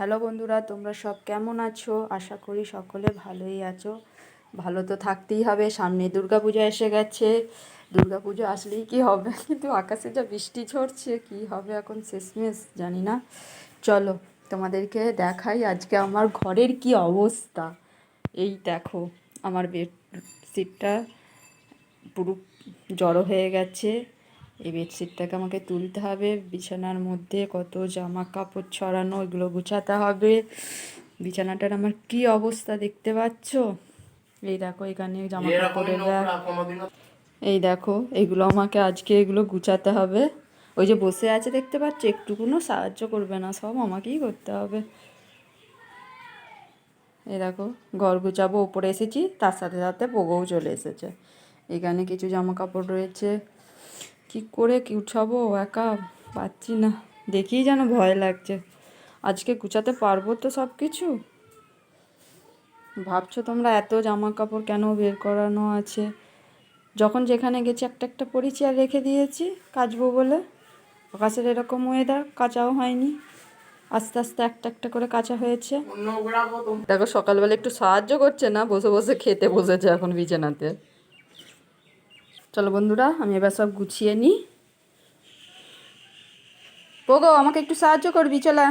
Hello বন্ধুরা, তোমরা সব কেমন আছো? আশা করি সকলে ভালোই আছো। ভালো তো থাকতেই হবে, সামনে দুর্গাপূজা এসে গেছে। দুর্গাপুজো আসলেই কি হবে? কিন্তু আকাশে যা বৃষ্টি ঝরছে, কি হবে এখন শেষমেশ জানি না। চলো, তোমাদেরকে দেখাই আজকে আমার ঘরের কি অবস্থা। এই দেখো, আমার বেড সিটটা পুরো জড়ো হয়ে গেছে। এই বেডশিটটাকে আমাকে তুলতে হবে। বিছানার মধ্যে কত জামা কাপড় ছড়ানো এগুলো গুছাতে হবে। বিছানাটার আমার কি অবস্থা দেখতে পাচ্ছ? এই দেখো এখানে জামা কাপড়ের। এই দেখো এগুলো আমাকে আজকে এগুলো গুছাতে হবে। ওই যে বসে আছে দেখতে পাচ্ছ একটুকুনো সাহায্য করবে না সব আমাকেই করতে হবে। এই দেখো ঘর গুছাবো ওপরে এসেছি তার সাথে সাথে পোগোও চলে এসেছে। এখানে কিছু জামা কাপড় রয়েছে। কি করে কি উঠাবো? একা পাচ্ছি না। দেখেই যেন ভয় লাগছে। আজকে গুছাতে পারব তো সব কিছু ভাবছ তোমরা এত জামা কাপড় কেন বের করানো আছে? যখন যেখানে গেছি একটা একটা পরেছি আর রেখে দিয়েছি কাচবো বলে। আকাশের এরকম ওয়েদার কাচাও হয়নি। আস্তে আস্তে একটা একটা করে কাঁচা হয়েছে। দেখো সকালবেলা একটু সাহায্য করছে না? বসে বসে খেতে বসেছে এখন বিছানাতে। চলো বন্ধুরা আমি এবার সব গুছিয়ে নিই পোগো আমাকে একটু সাহায্য করবি চলে।